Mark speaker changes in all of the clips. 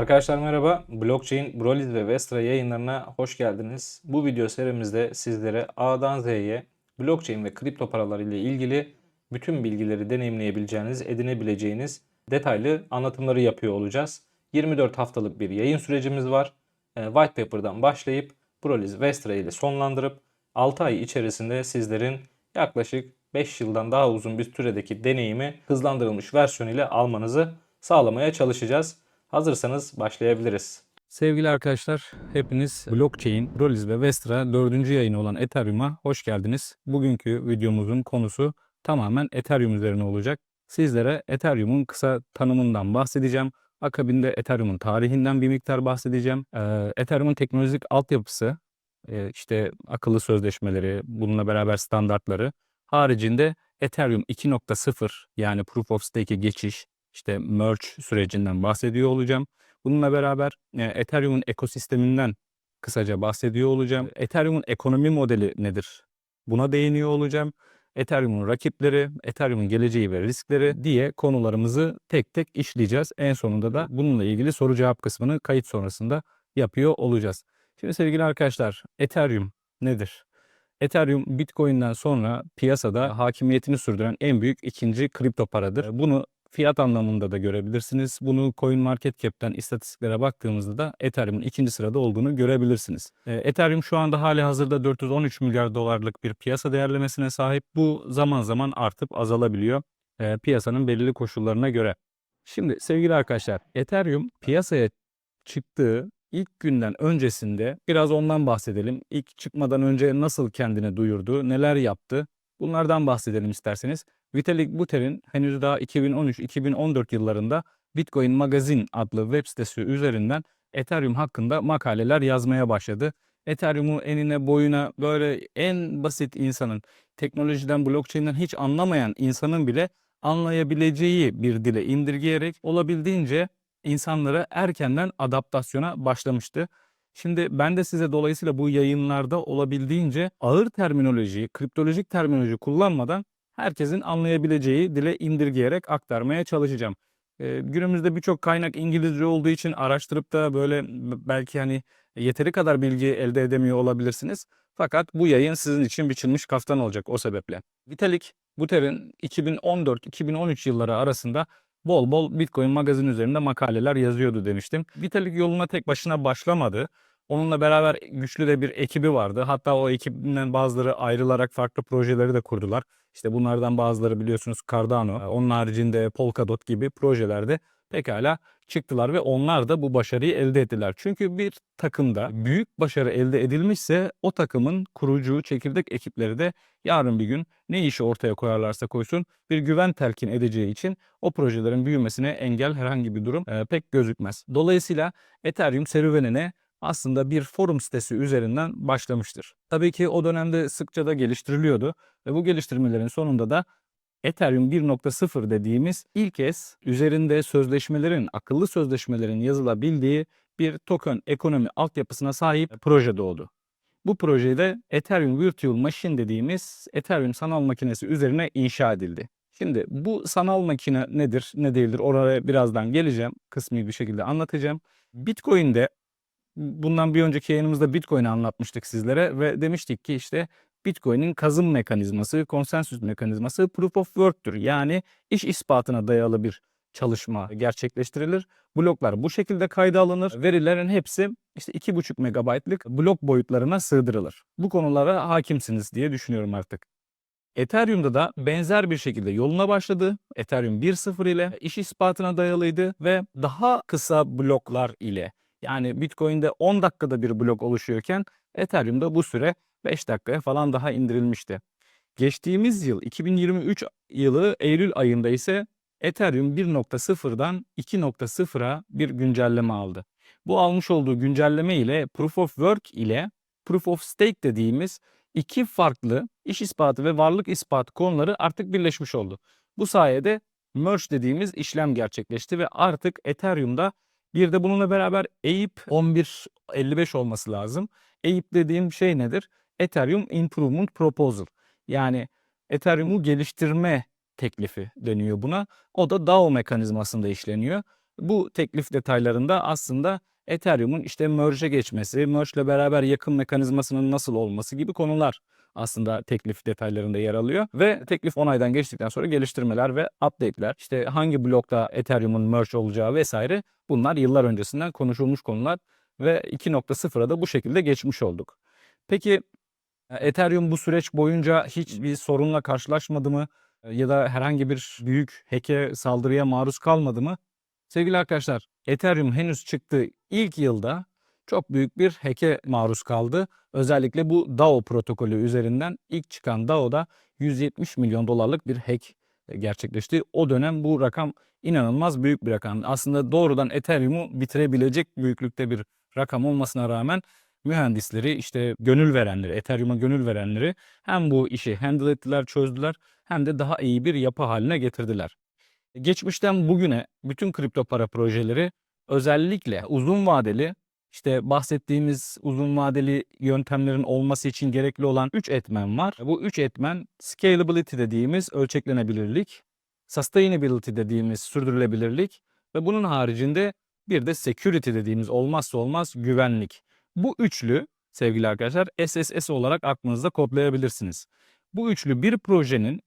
Speaker 1: Arkadaşlar merhaba. Blockchain, Broliz ve Vestra yayınlarına hoş geldiniz. Bu video serimizde sizlere A'dan Z'ye blockchain ve kripto paralar ile ilgili bütün bilgileri deneyimleyebileceğiniz, edinebileceğiniz detaylı anlatımları yapıyor olacağız. 24 haftalık bir yayın sürecimiz var. E, White Paper'dan başlayıp Broliz, Vestra ile sonlandırıp 6 ay içerisinde sizlerin yaklaşık 5 yıldan daha uzun bir süredeki deneyimi hızlandırılmış versiyon ile almanızı sağlamaya çalışacağız. Hazırsanız başlayabiliriz. Sevgili arkadaşlar, hepiniz Blockchain, Broliz ve Vestra 4. yayını olan Ethereum'a hoş geldiniz. Bugünkü videomuzun konusu tamamen Ethereum üzerine olacak. Sizlere Ethereum'un kısa tanımından bahsedeceğim. Akabinde Ethereum'un tarihinden bir miktar bahsedeceğim. Ee, Ethereum'un teknolojik altyapısı, e, işte akıllı sözleşmeleri, bununla beraber standartları. Haricinde Ethereum 2.0 yani Proof of Stake'e geçiş, işte merge sürecinden bahsediyor olacağım. Bununla beraber e, Ethereum'un ekosisteminden kısaca bahsediyor olacağım. Ethereum'un ekonomi modeli nedir? Buna değiniyor olacağım. Ethereum'un rakipleri, Ethereum'un geleceği ve riskleri diye konularımızı tek tek işleyeceğiz. En sonunda da bununla ilgili soru cevap kısmını kayıt sonrasında yapıyor olacağız. Şimdi sevgili arkadaşlar, Ethereum nedir? Ethereum Bitcoin'den sonra piyasada hakimiyetini sürdüren en büyük ikinci kripto paradır. Bunu fiyat anlamında da görebilirsiniz. Bunu CoinMarketCap'ten istatistiklere baktığımızda da Ethereum'un ikinci sırada olduğunu görebilirsiniz. E, Ethereum şu anda hali hazırda 413 milyar dolarlık bir piyasa değerlemesine sahip. Bu zaman zaman artıp azalabiliyor e, piyasanın belirli koşullarına göre. Şimdi sevgili arkadaşlar Ethereum piyasaya çıktığı ilk günden öncesinde biraz ondan bahsedelim. İlk çıkmadan önce nasıl kendini duyurdu, neler yaptı bunlardan bahsedelim isterseniz. Vitalik Buterin henüz daha 2013-2014 yıllarında Bitcoin Magazine adlı web sitesi üzerinden Ethereum hakkında makaleler yazmaya başladı. Ethereum'u enine boyuna böyle en basit insanın, teknolojiden, blockchain'den hiç anlamayan insanın bile anlayabileceği bir dile indirgeyerek olabildiğince insanlara erkenden adaptasyona başlamıştı. Şimdi ben de size dolayısıyla bu yayınlarda olabildiğince ağır terminoloji, kriptolojik terminoloji kullanmadan herkesin anlayabileceği dile indirgeyerek aktarmaya çalışacağım. Ee, günümüzde birçok kaynak İngilizce olduğu için araştırıp da böyle belki hani yeteri kadar bilgi elde edemiyor olabilirsiniz. Fakat bu yayın sizin için biçilmiş kaftan olacak o sebeple. Vitalik Buterin 2014-2013 yılları arasında bol bol Bitcoin magazin üzerinde makaleler yazıyordu demiştim. Vitalik yoluna tek başına başlamadı. Onunla beraber güçlü de bir ekibi vardı. Hatta o ekibinden bazıları ayrılarak farklı projeleri de kurdular. İşte bunlardan bazıları biliyorsunuz Cardano, onun haricinde Polkadot gibi projelerde pekala çıktılar ve onlar da bu başarıyı elde ettiler. Çünkü bir takımda büyük başarı elde edilmişse o takımın kurucu, çekirdek ekipleri de yarın bir gün ne işi ortaya koyarlarsa koysun bir güven telkin edeceği için o projelerin büyümesine engel herhangi bir durum e, pek gözükmez. Dolayısıyla Ethereum serüvenine aslında bir forum sitesi üzerinden başlamıştır. Tabii ki o dönemde sıkça da geliştiriliyordu ve bu geliştirmelerin sonunda da Ethereum 1.0 dediğimiz ilk kez üzerinde sözleşmelerin, akıllı sözleşmelerin yazılabildiği bir token ekonomi altyapısına sahip proje doğdu. Bu projede Ethereum Virtual Machine dediğimiz Ethereum sanal makinesi üzerine inşa edildi. Şimdi bu sanal makine nedir, ne değildir oraya birazdan geleceğim. Kısmi bir şekilde anlatacağım. Bitcoin'de bundan bir önceki yayınımızda Bitcoin'i anlatmıştık sizlere ve demiştik ki işte Bitcoin'in kazım mekanizması, konsensüs mekanizması proof of work'tür. Yani iş ispatına dayalı bir çalışma gerçekleştirilir. Bloklar bu şekilde kayda alınır. Verilerin hepsi işte 2,5 megabaytlık blok boyutlarına sığdırılır. Bu konulara hakimsiniz diye düşünüyorum artık. Ethereum'da da benzer bir şekilde yoluna başladı. Ethereum 1.0 ile iş ispatına dayalıydı ve daha kısa bloklar ile yani Bitcoin'de 10 dakikada bir blok oluşuyorken Ethereum'da bu süre 5 dakikaya falan daha indirilmişti. Geçtiğimiz yıl 2023 yılı Eylül ayında ise Ethereum 1.0'dan 2.0'a bir güncelleme aldı. Bu almış olduğu güncelleme ile Proof of Work ile Proof of Stake dediğimiz iki farklı iş ispatı ve varlık ispatı konuları artık birleşmiş oldu. Bu sayede merge dediğimiz işlem gerçekleşti ve artık Ethereum'da bir de bununla beraber EIP 1155 olması lazım. EIP dediğim şey nedir? Ethereum Improvement Proposal. Yani Ethereum'u geliştirme teklifi deniyor buna. O da DAO mekanizmasında işleniyor.
Speaker 2: Bu teklif detaylarında aslında Ethereum'un işte merge'e geçmesi, merge ile beraber yakın mekanizmasının nasıl olması gibi konular aslında teklif detaylarında yer alıyor. Ve teklif onaydan geçtikten sonra geliştirmeler ve update'ler, işte hangi blokta Ethereum'un merge olacağı vesaire bunlar yıllar öncesinden konuşulmuş konular ve 2.0'a da bu şekilde geçmiş olduk. Peki e, Ethereum bu süreç boyunca hiçbir sorunla karşılaşmadı mı? E, Ya da herhangi bir büyük hack'e saldırıya maruz kalmadı mı? Sevgili arkadaşlar, Ethereum henüz çıktığı ilk yılda çok büyük bir hack'e maruz kaldı. Özellikle bu DAO protokolü üzerinden ilk çıkan DAO'da 170 milyon dolarlık bir hack e, gerçekleşti. O dönem bu rakam inanılmaz büyük bir rakam. Aslında doğrudan Ethereum'u bitirebilecek büyüklükte bir rakam olmasına rağmen mühendisleri işte gönül verenleri, Ethereum'a gönül verenleri hem bu işi handle ettiler, çözdüler hem de daha iyi bir yapı haline getirdiler. Geçmişten bugüne bütün kripto para projeleri özellikle uzun vadeli işte bahsettiğimiz uzun vadeli yöntemlerin olması için gerekli olan 3 etmen var. Bu 3 etmen scalability dediğimiz ölçeklenebilirlik, sustainability dediğimiz sürdürülebilirlik ve bunun haricinde bir de security dediğimiz olmazsa olmaz güvenlik. Bu üçlü sevgili arkadaşlar SSS olarak aklınızda kodlayabilirsiniz. Bu üçlü bir projenin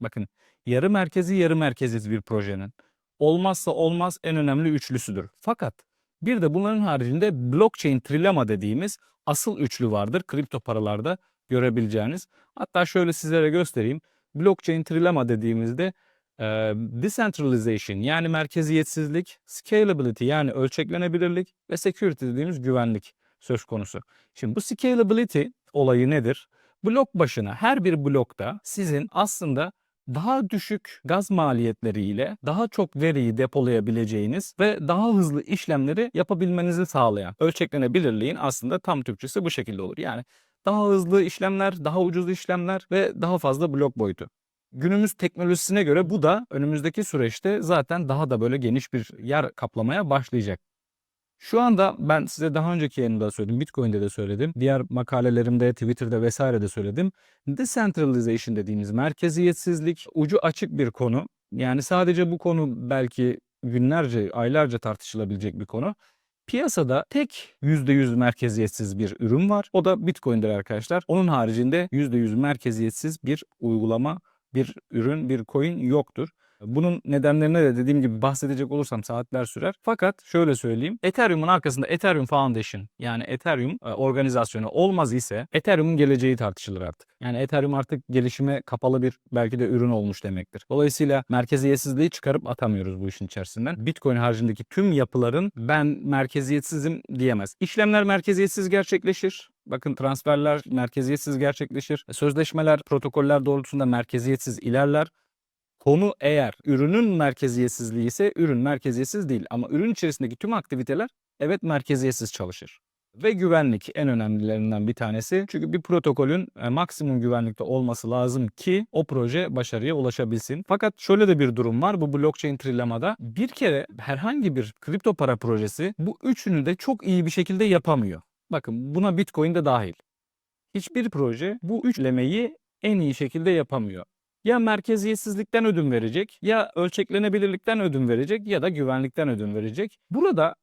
Speaker 2: bakın yarı merkezi yarı merkeziz bir projenin olmazsa olmaz en önemli üçlüsüdür. Fakat bir de bunların haricinde blockchain trilema dediğimiz asıl üçlü vardır kripto paralarda görebileceğiniz. Hatta şöyle sizlere göstereyim. Blockchain trilema dediğimizde e, decentralization yani merkeziyetsizlik, scalability yani ölçeklenebilirlik ve security dediğimiz güvenlik söz konusu. Şimdi bu scalability olayı nedir? Blok başına her bir blokta sizin aslında daha düşük gaz maliyetleriyle daha çok veriyi depolayabileceğiniz ve daha hızlı işlemleri yapabilmenizi sağlayan ölçeklenebilirliğin aslında tam Türkçesi bu şekilde olur. Yani daha hızlı işlemler, daha ucuz işlemler ve daha fazla blok boyutu. Günümüz teknolojisine göre bu da önümüzdeki süreçte zaten daha da böyle geniş bir yer kaplamaya başlayacak. Şu anda ben size daha önceki yayında da söyledim, Bitcoin'de de söyledim, diğer makalelerimde, Twitter'da vesaire de söyledim. Decentralization dediğimiz merkeziyetsizlik ucu açık bir konu. Yani sadece bu konu belki günlerce, aylarca tartışılabilecek bir konu. Piyasada tek %100 merkeziyetsiz bir ürün var. O da Bitcoin'dir arkadaşlar. Onun haricinde %100 merkeziyetsiz bir uygulama, bir ürün, bir coin yoktur. Bunun nedenlerine de dediğim gibi bahsedecek olursam saatler sürer. Fakat şöyle söyleyeyim. Ethereum'un arkasında Ethereum Foundation yani Ethereum e, organizasyonu olmaz ise Ethereum'un geleceği tartışılır artık. Yani Ethereum artık gelişime kapalı bir belki de ürün olmuş demektir. Dolayısıyla merkeziyetsizliği çıkarıp atamıyoruz bu işin içerisinden. Bitcoin haricindeki tüm yapıların ben merkeziyetsizim diyemez. İşlemler merkeziyetsiz gerçekleşir. Bakın transferler merkeziyetsiz gerçekleşir. Sözleşmeler, protokoller doğrultusunda merkeziyetsiz ilerler. Konu eğer ürünün merkeziyetsizliği ise ürün merkeziyetsiz değil ama ürün içerisindeki tüm aktiviteler evet merkeziyetsiz çalışır. Ve güvenlik en önemlilerinden bir tanesi. Çünkü bir protokolün e, maksimum güvenlikte olması lazım ki o proje başarıya ulaşabilsin. Fakat şöyle de bir durum var bu blockchain trilemada. Bir kere herhangi bir kripto para projesi bu üçünü de çok iyi bir şekilde yapamıyor. Bakın buna Bitcoin de dahil. Hiçbir proje bu üçlemeyi en iyi şekilde yapamıyor ya merkeziyetsizlikten ödün verecek, ya ölçeklenebilirlikten ödün verecek ya da güvenlikten ödün verecek. Burada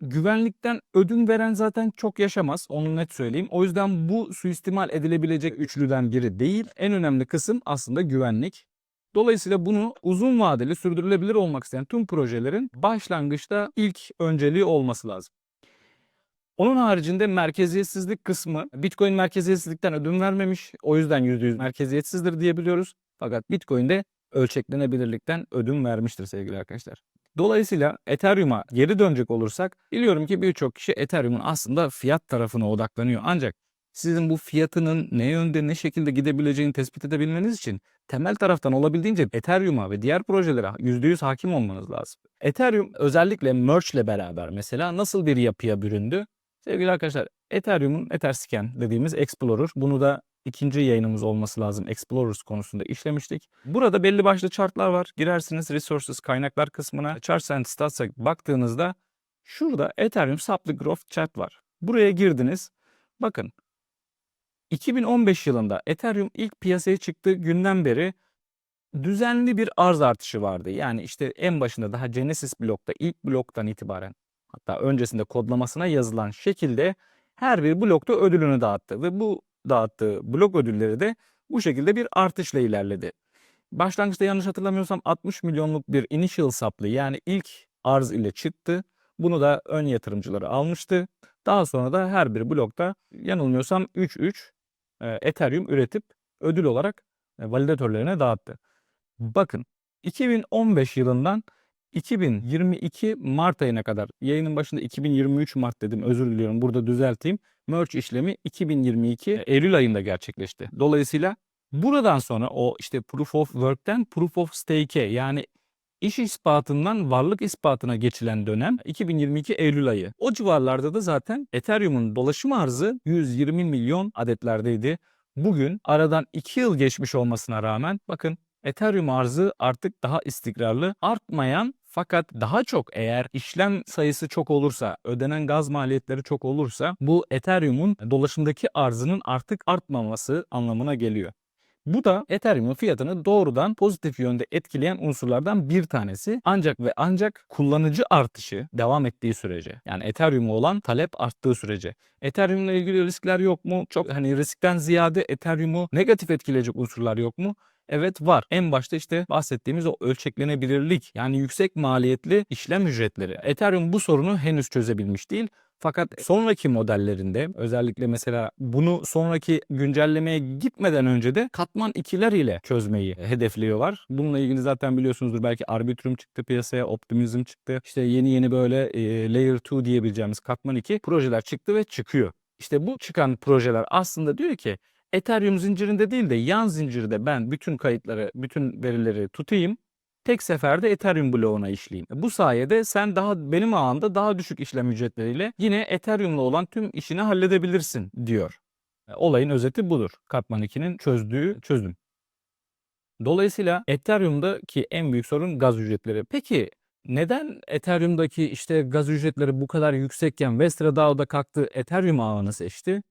Speaker 2: güvenlikten ödün veren zaten çok yaşamaz. Onu net söyleyeyim. O yüzden bu suistimal edilebilecek üçlüden biri değil. En önemli kısım aslında güvenlik. Dolayısıyla bunu uzun vadeli sürdürülebilir olmak isteyen tüm projelerin başlangıçta ilk önceliği olması lazım. Onun haricinde merkeziyetsizlik kısmı Bitcoin merkeziyetsizlikten ödün vermemiş. O yüzden %100 merkeziyetsizdir diyebiliyoruz. Fakat Bitcoin'de ölçeklenebilirlikten ödün vermiştir sevgili arkadaşlar. Dolayısıyla Ethereum'a geri dönecek olursak biliyorum ki birçok kişi Ethereum'un aslında fiyat tarafına odaklanıyor. Ancak sizin bu fiyatının ne yönde ne şekilde gidebileceğini tespit edebilmeniz için temel taraftan olabildiğince Ethereum'a ve diğer projelere %100 hakim olmanız lazım. Ethereum özellikle Merge ile beraber mesela nasıl bir yapıya büründü? Sevgili arkadaşlar Ethereum'un Etherscan dediğimiz Explorer bunu da ikinci yayınımız olması lazım. Explorers konusunda işlemiştik. Burada belli başlı chartlar var. Girersiniz Resources kaynaklar kısmına. Charts and Stats'a baktığınızda şurada Ethereum Supply Growth Chart var. Buraya girdiniz. Bakın 2015 yılında Ethereum ilk piyasaya çıktığı günden beri düzenli bir arz artışı vardı. Yani işte en başında daha Genesis blokta ilk bloktan itibaren hatta öncesinde kodlamasına yazılan şekilde her bir blokta ödülünü dağıttı ve bu dağıttığı blok ödülleri de bu şekilde bir artışla ilerledi. Başlangıçta yanlış hatırlamıyorsam 60 milyonluk bir initial supply yani ilk arz ile çıktı. Bunu da ön yatırımcıları almıştı. Daha sonra da her bir blokta yanılmıyorsam 3-3 e, Ethereum üretip ödül olarak e, validatörlerine dağıttı. Bakın 2015 yılından 2022 Mart ayına kadar yayının başında 2023 Mart dedim özür diliyorum burada düzelteyim. Merge işlemi 2022 Eylül ayında gerçekleşti. Dolayısıyla buradan sonra o işte Proof of Work'ten Proof of Stake'e yani iş ispatından varlık ispatına geçilen dönem 2022 Eylül ayı. O civarlarda da zaten Ethereum'un dolaşım arzı 120 milyon adetlerdeydi. Bugün aradan 2 yıl geçmiş olmasına rağmen bakın Ethereum arzı artık daha istikrarlı, artmayan fakat daha çok eğer işlem sayısı çok olursa, ödenen gaz maliyetleri çok olursa bu Ethereum'un dolaşımdaki arzının artık artmaması anlamına geliyor. Bu da Ethereum'un fiyatını doğrudan pozitif yönde etkileyen unsurlardan bir tanesi. Ancak ve ancak kullanıcı artışı devam ettiği sürece. Yani Ethereum'a olan talep arttığı sürece. Ethereum'la ilgili riskler yok mu? Çok hani riskten ziyade Ethereum'u negatif etkileyecek unsurlar yok mu? Evet var. En başta işte bahsettiğimiz o ölçeklenebilirlik yani yüksek maliyetli işlem ücretleri. Ethereum bu sorunu henüz çözebilmiş değil. Fakat sonraki modellerinde özellikle mesela bunu sonraki güncellemeye gitmeden önce de katman 2'ler ile çözmeyi hedefliyorlar. Bununla ilgili zaten biliyorsunuzdur belki Arbitrum çıktı piyasaya, Optimism çıktı. İşte yeni yeni böyle e, Layer 2 diyebileceğimiz katman 2 projeler çıktı ve çıkıyor. İşte bu çıkan projeler aslında diyor ki Ethereum zincirinde değil de yan zincirde ben bütün kayıtları, bütün verileri tutayım. Tek seferde Ethereum bloğuna işleyeyim. Bu sayede sen daha benim ağımda daha düşük işlem ücretleriyle yine Ethereum'la olan tüm işini halledebilirsin diyor. E, Olayın özeti budur. Katman 2'nin çözdüğü çözüm. Dolayısıyla Ethereum'daki en büyük sorun gaz ücretleri. Peki neden Ethereum'daki işte gaz ücretleri bu kadar yüksekken Vestra DAO'da kalktı Ethereum ağını seçti?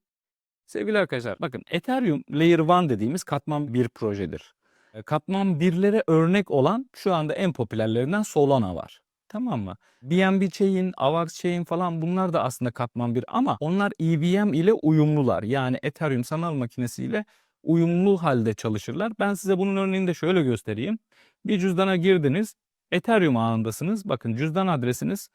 Speaker 2: Sevgili arkadaşlar bakın Ethereum Layer 1 dediğimiz katman 1 projedir. E, Katman 1'lere örnek olan şu anda en popülerlerinden Solana var. Tamam mı? BNB Chain, Avax Chain falan bunlar da aslında katman 1 ama onlar EVM ile uyumlular. Yani Ethereum sanal makinesiyle uyumlu halde çalışırlar. Ben size bunun örneğini de şöyle göstereyim. Bir cüzdana girdiniz. Ethereum ağındasınız. Bakın cüzdan adresiniz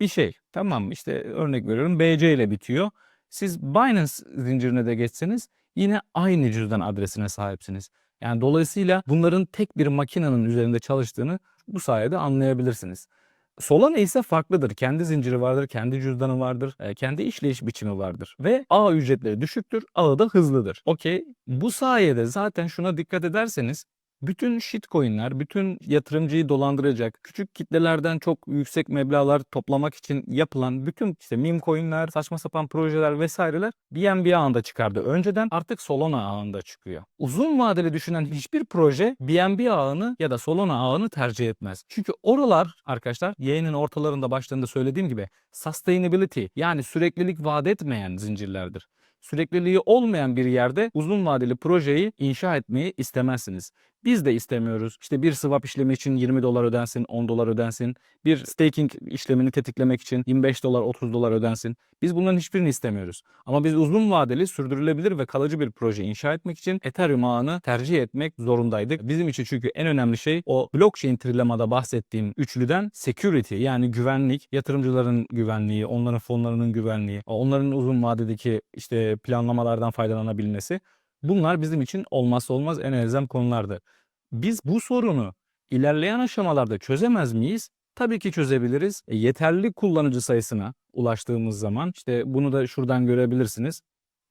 Speaker 2: bir şey. Tamam mı? İşte örnek veriyorum BC ile bitiyor. Siz Binance zincirine de geçseniz yine aynı cüzdan adresine sahipsiniz. Yani dolayısıyla bunların tek bir makinenin üzerinde çalıştığını bu sayede anlayabilirsiniz. Solana ise farklıdır. Kendi zinciri vardır, kendi cüzdanı vardır, e, kendi işleyiş biçimi vardır. Ve ağ ücretleri düşüktür, ağı da hızlıdır. Okey. Bu sayede zaten şuna dikkat ederseniz bütün shitcoin'ler, bütün yatırımcıyı dolandıracak, küçük kitlelerden çok yüksek meblağlar toplamak için yapılan bütün işte meme coin'ler, saçma sapan projeler vesaireler BNB ağında çıkardı. Önceden artık Solana ağında çıkıyor. Uzun vadeli düşünen hiçbir proje BNB ağını ya da Solana ağını tercih etmez. Çünkü oralar arkadaşlar yayının ortalarında başlarında söylediğim gibi sustainability yani süreklilik vaat etmeyen zincirlerdir sürekliliği olmayan bir yerde uzun vadeli projeyi inşa etmeyi istemezsiniz. Biz de istemiyoruz. İşte bir swap işlemi için 20 dolar ödensin, 10 dolar ödensin. Bir staking işlemini tetiklemek için 25 dolar, 30 dolar ödensin. Biz bunların hiçbirini istemiyoruz. Ama biz uzun vadeli, sürdürülebilir ve kalıcı bir proje inşa etmek için Ethereum ağını tercih etmek zorundaydık. Bizim için çünkü en önemli şey o blockchain trilemada bahsettiğim üçlüden security yani güvenlik, yatırımcıların güvenliği, onların fonlarının güvenliği, onların uzun vadedeki işte planlamalardan faydalanabilmesi. Bunlar bizim için olmazsa olmaz en elzem konulardı. Biz bu sorunu ilerleyen aşamalarda çözemez miyiz? Tabii ki çözebiliriz. E, yeterli kullanıcı sayısına ulaştığımız zaman işte bunu da şuradan görebilirsiniz.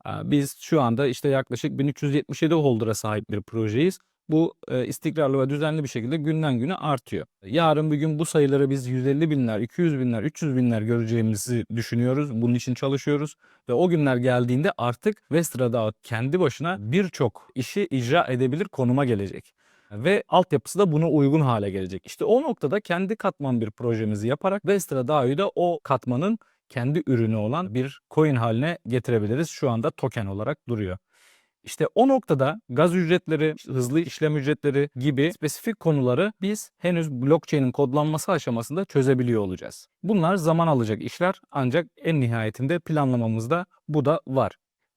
Speaker 2: Aa, Biz şu anda işte yaklaşık 1377 holder'a sahip bir projeyiz. Bu e, istikrarlı ve düzenli bir şekilde günden güne artıyor. Yarın bir gün bu sayıları biz 150 binler, 200 binler, 300 binler göreceğimizi düşünüyoruz. Bunun için çalışıyoruz. Ve o günler geldiğinde artık Vestra'da kendi başına birçok işi icra edebilir konuma gelecek. Ve altyapısı da buna uygun hale gelecek. İşte o noktada kendi katman bir projemizi yaparak Vestra DAO'yu da o katmanın kendi ürünü olan bir coin haline getirebiliriz. Şu anda token olarak duruyor. İşte o noktada gaz ücretleri, hızlı işlem ücretleri gibi spesifik konuları biz henüz blockchain'in kodlanması aşamasında çözebiliyor olacağız. Bunlar zaman alacak işler ancak en nihayetinde planlamamızda bu da var.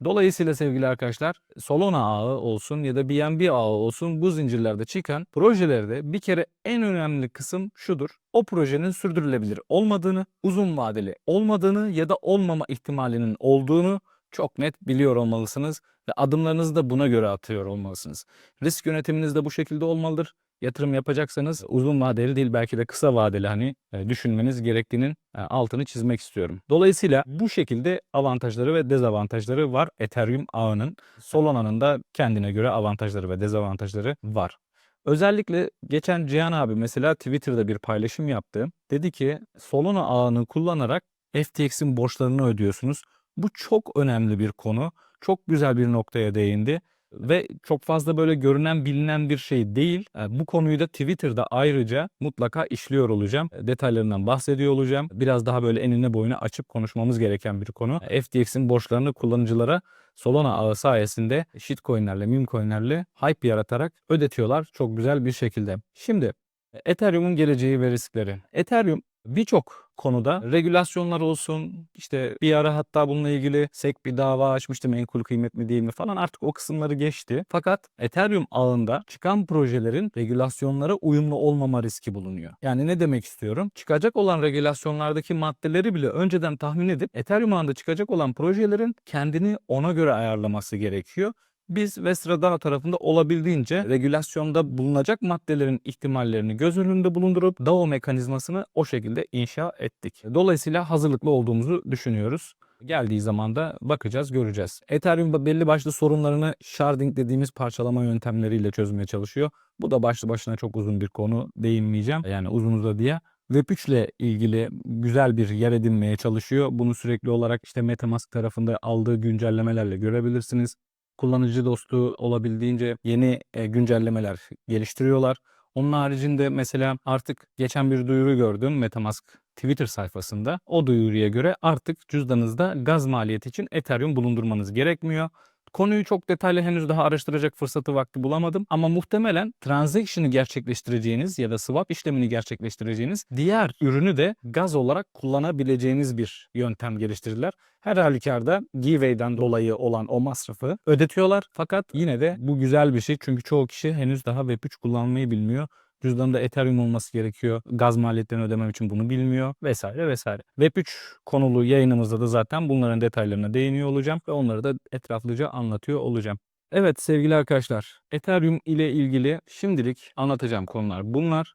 Speaker 2: Dolayısıyla sevgili arkadaşlar Solana ağı olsun ya da BNB ağı olsun bu zincirlerde çıkan projelerde bir kere en önemli kısım şudur. O projenin sürdürülebilir olmadığını, uzun vadeli olmadığını ya da olmama ihtimalinin olduğunu çok net biliyor olmalısınız ve adımlarınızı da buna göre atıyor olmalısınız. Risk yönetiminiz de bu şekilde olmalıdır. Yatırım yapacaksanız uzun vadeli değil belki de kısa vadeli hani e, düşünmeniz gerektiğinin e, altını çizmek istiyorum. Dolayısıyla bu şekilde avantajları ve dezavantajları var Ethereum ağının. Solana'nın da kendine göre avantajları ve dezavantajları var. Özellikle geçen Cihan abi mesela Twitter'da bir paylaşım yaptı. Dedi ki Solana ağını kullanarak FTX'in borçlarını ödüyorsunuz. Bu çok önemli bir konu. Çok güzel bir noktaya değindi ve çok fazla böyle görünen bilinen bir şey değil. Bu konuyu da Twitter'da ayrıca mutlaka işliyor olacağım. Detaylarından bahsediyor olacağım. Biraz daha böyle enine boyuna açıp konuşmamız gereken bir konu. FTX'in borçlarını kullanıcılara Solana ağı sayesinde shitcoinlerle, memecoinlerle hype yaratarak ödetiyorlar çok güzel bir şekilde. Şimdi Ethereum'un geleceği ve riskleri. Ethereum birçok konuda regülasyonlar olsun işte bir ara hatta bununla ilgili SEC bir dava açmıştı menkul kıymet mi değil mi falan artık o kısımları geçti. Fakat Ethereum ağında çıkan projelerin regülasyonlara uyumlu olmama riski bulunuyor. Yani ne demek istiyorum? Çıkacak olan regülasyonlardaki maddeleri bile önceden tahmin edip Ethereum ağında çıkacak olan projelerin kendini ona göre ayarlaması gerekiyor. Biz Vestra Dağ tarafında olabildiğince regülasyonda bulunacak maddelerin ihtimallerini göz önünde bulundurup DAO mekanizmasını o şekilde inşa ettik. Dolayısıyla hazırlıklı olduğumuzu düşünüyoruz. Geldiği zaman da bakacağız, göreceğiz. Ethereum belli başlı sorunlarını sharding dediğimiz parçalama yöntemleriyle çözmeye çalışıyor. Bu da başlı başına çok uzun bir konu, değinmeyeceğim. Yani uzun uzadıya. Web3 ile ilgili güzel bir yer edinmeye çalışıyor. Bunu sürekli olarak işte MetaMask tarafında aldığı güncellemelerle görebilirsiniz kullanıcı dostu olabildiğince yeni e, güncellemeler geliştiriyorlar. Onun haricinde mesela artık geçen bir duyuru gördüm Metamask Twitter sayfasında. O duyuruya göre artık cüzdanınızda gaz maliyeti için Ethereum bulundurmanız gerekmiyor. Konuyu çok detaylı henüz daha araştıracak fırsatı vakti bulamadım ama muhtemelen transaction'ı gerçekleştireceğiniz ya da swap işlemini gerçekleştireceğiniz diğer ürünü de gaz olarak kullanabileceğiniz bir yöntem geliştirdiler. Her halükarda giveaway'den dolayı olan o masrafı ödetiyorlar. Fakat yine de bu güzel bir şey çünkü çoğu kişi henüz daha Web3 kullanmayı bilmiyor. Cüzdanında Ethereum olması gerekiyor. Gaz maliyetlerini ödemem için bunu bilmiyor vesaire vesaire. Web3 konulu yayınımızda da zaten bunların detaylarına değiniyor olacağım ve onları da etraflıca anlatıyor olacağım. Evet sevgili arkadaşlar, Ethereum ile ilgili şimdilik anlatacağım konular bunlar.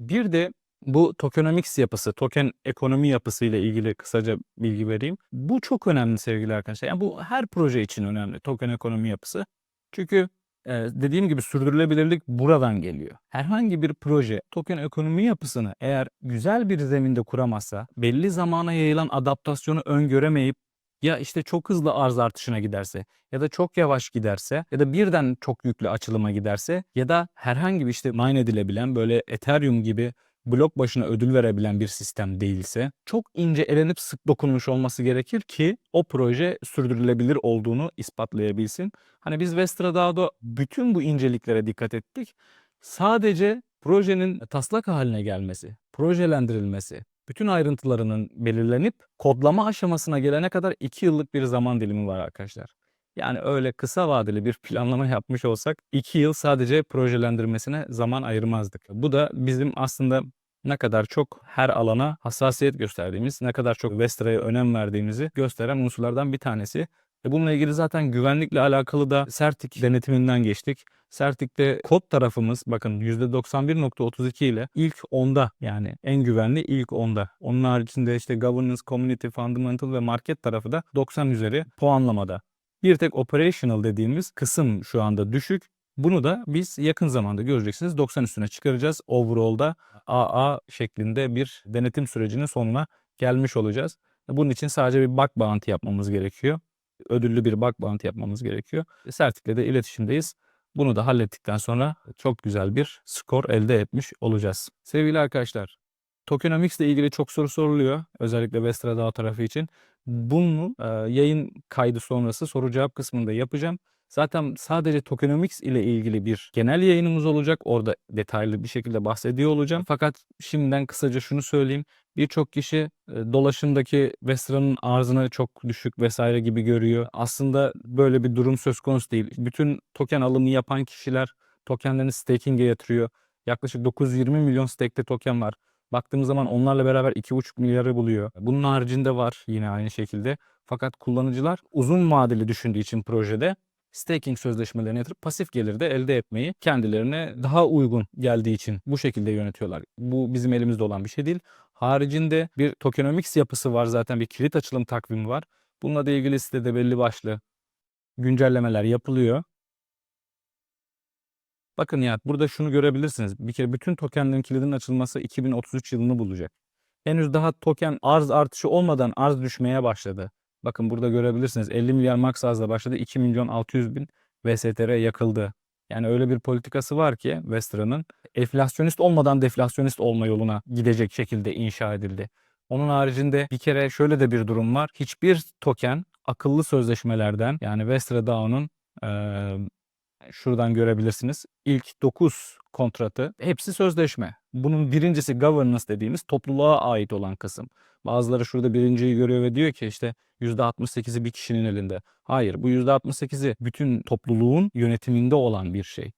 Speaker 2: Bir de bu tokenomics yapısı, token ekonomi yapısı ile ilgili kısaca bilgi vereyim. Bu çok önemli sevgili arkadaşlar. Yani bu her proje için önemli token ekonomi yapısı. Çünkü dediğim gibi sürdürülebilirlik buradan geliyor. Herhangi bir proje token ekonomi yapısını eğer güzel bir zeminde kuramazsa, belli zamana yayılan adaptasyonu öngöremeyip ya işte çok hızlı arz artışına giderse ya da çok yavaş giderse ya da birden çok yüklü açılıma giderse ya da herhangi bir işte mine edilebilen böyle Ethereum gibi blok başına ödül verebilen bir sistem değilse çok ince elenip sık dokunmuş olması gerekir ki o proje sürdürülebilir olduğunu ispatlayabilsin. Hani biz Vestra Dağ'da bütün bu inceliklere dikkat ettik. Sadece projenin taslak haline gelmesi, projelendirilmesi, bütün ayrıntılarının belirlenip kodlama aşamasına gelene kadar 2 yıllık bir zaman dilimi var arkadaşlar. Yani öyle kısa vadeli bir planlama yapmış olsak 2 yıl sadece projelendirmesine zaman ayırmazdık. Bu da bizim aslında ne kadar çok her alana hassasiyet gösterdiğimiz, ne kadar çok Vestra'ya önem verdiğimizi gösteren unsurlardan bir tanesi. Ve bununla ilgili zaten güvenlikle alakalı da Certic denetiminden geçtik. Certic'te kod tarafımız bakın %91.32 ile ilk 10'da yani en güvenli ilk 10'da. Onun haricinde işte governance, community, fundamental ve market tarafı da 90 üzeri puanlamada. Bir tek operational dediğimiz kısım şu anda düşük. Bunu da biz yakın zamanda göreceksiniz 90 üstüne çıkaracağız. Overall'da AA şeklinde bir denetim sürecinin sonuna gelmiş olacağız. Bunun için sadece bir bug bounty yapmamız gerekiyor. Ödüllü bir bug bounty yapmamız gerekiyor. Sertikle de iletişimdeyiz. Bunu da hallettikten sonra çok güzel bir skor elde etmiş olacağız. Sevgili arkadaşlar, Tokenomics ile ilgili çok soru soruluyor. Özellikle Vestra Dağ tarafı için. Bunu e, yayın kaydı sonrası soru cevap kısmında yapacağım. Zaten sadece tokenomics ile ilgili bir genel yayınımız olacak. Orada detaylı bir şekilde bahsediyor olacağım. Fakat şimdiden kısaca şunu söyleyeyim. Birçok kişi dolaşımdaki Vestra'nın arzını çok düşük vesaire gibi görüyor. Aslında böyle bir durum söz konusu değil. Bütün token alımı yapan kişiler tokenlerini staking'e yatırıyor. Yaklaşık 920 milyon stake'te token var. Baktığımız zaman onlarla beraber 2,5 milyarı buluyor. Bunun haricinde var yine aynı şekilde. Fakat kullanıcılar uzun vadeli düşündüğü için projede staking sözleşmelerini yatırıp pasif gelir de elde etmeyi kendilerine daha uygun geldiği için bu şekilde yönetiyorlar. Bu bizim elimizde olan bir şey değil. Haricinde bir tokenomics yapısı var zaten bir kilit açılım takvimi var. Bununla da ilgili sitede belli başlı güncellemeler yapılıyor. Bakın ya burada şunu görebilirsiniz. Bir kere bütün tokenlerin kilidinin açılması 2033 yılını bulacak. Henüz daha token arz artışı olmadan arz düşmeye başladı. Bakın burada görebilirsiniz 50 milyar max arzla başladı 2 milyon 600 bin VSTR yakıldı. Yani öyle bir politikası var ki Vestra'nın enflasyonist olmadan deflasyonist olma yoluna gidecek şekilde inşa edildi. Onun haricinde bir kere şöyle de bir durum var. Hiçbir token akıllı sözleşmelerden yani Vestra DAO'nun şuradan görebilirsiniz. İlk 9 kontratı hepsi sözleşme. Bunun birincisi governance dediğimiz topluluğa ait olan kısım. Bazıları şurada birinciyi görüyor ve diyor ki işte %68'i bir kişinin elinde. Hayır bu %68'i bütün topluluğun yönetiminde olan bir şey.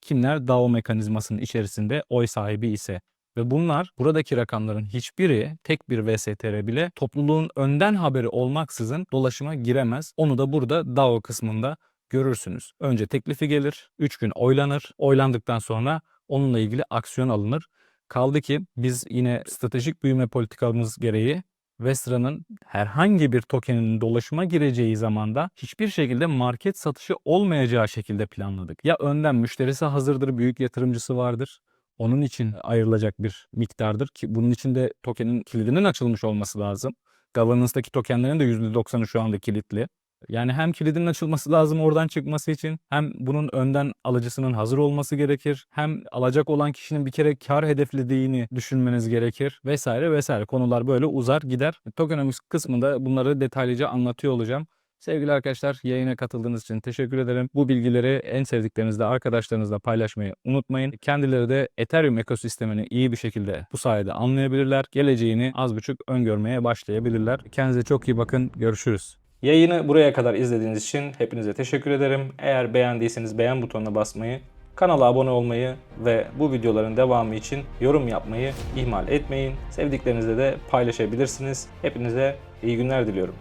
Speaker 2: Kimler DAO mekanizmasının içerisinde oy sahibi ise ve bunlar buradaki rakamların hiçbiri tek bir VSTR bile topluluğun önden haberi olmaksızın dolaşıma giremez. Onu da burada DAO kısmında görürsünüz. Önce teklifi gelir, 3 gün oylanır. Oylandıktan sonra onunla ilgili aksiyon alınır. Kaldı ki biz yine stratejik büyüme politikamız gereği Vestra'nın herhangi bir tokeninin dolaşıma gireceği zamanda hiçbir şekilde market satışı olmayacağı şekilde planladık. Ya önden müşterisi hazırdır, büyük yatırımcısı vardır. Onun için ayrılacak bir miktardır ki bunun için de tokenin kilidinin açılmış olması lazım. Governance'daki tokenlerin de %90'ı şu anda kilitli. Yani hem kilidinin açılması lazım oradan çıkması için hem bunun önden alıcısının hazır olması gerekir. Hem alacak olan kişinin bir kere kar hedeflediğini düşünmeniz gerekir vesaire vesaire. Konular böyle uzar gider. Tokenomics kısmında bunları detaylıca anlatıyor olacağım. Sevgili arkadaşlar yayına katıldığınız için teşekkür ederim. Bu bilgileri en sevdiklerinizle, arkadaşlarınızla paylaşmayı unutmayın. Kendileri de Ethereum ekosistemini iyi bir şekilde bu sayede anlayabilirler. Geleceğini az buçuk öngörmeye başlayabilirler. Kendinize çok iyi bakın. Görüşürüz.
Speaker 1: Yayını buraya kadar izlediğiniz için hepinize teşekkür ederim. Eğer beğendiyseniz beğen butonuna basmayı, kanala abone olmayı ve bu videoların devamı için yorum yapmayı ihmal etmeyin. Sevdiklerinizle de paylaşabilirsiniz. Hepinize iyi günler diliyorum.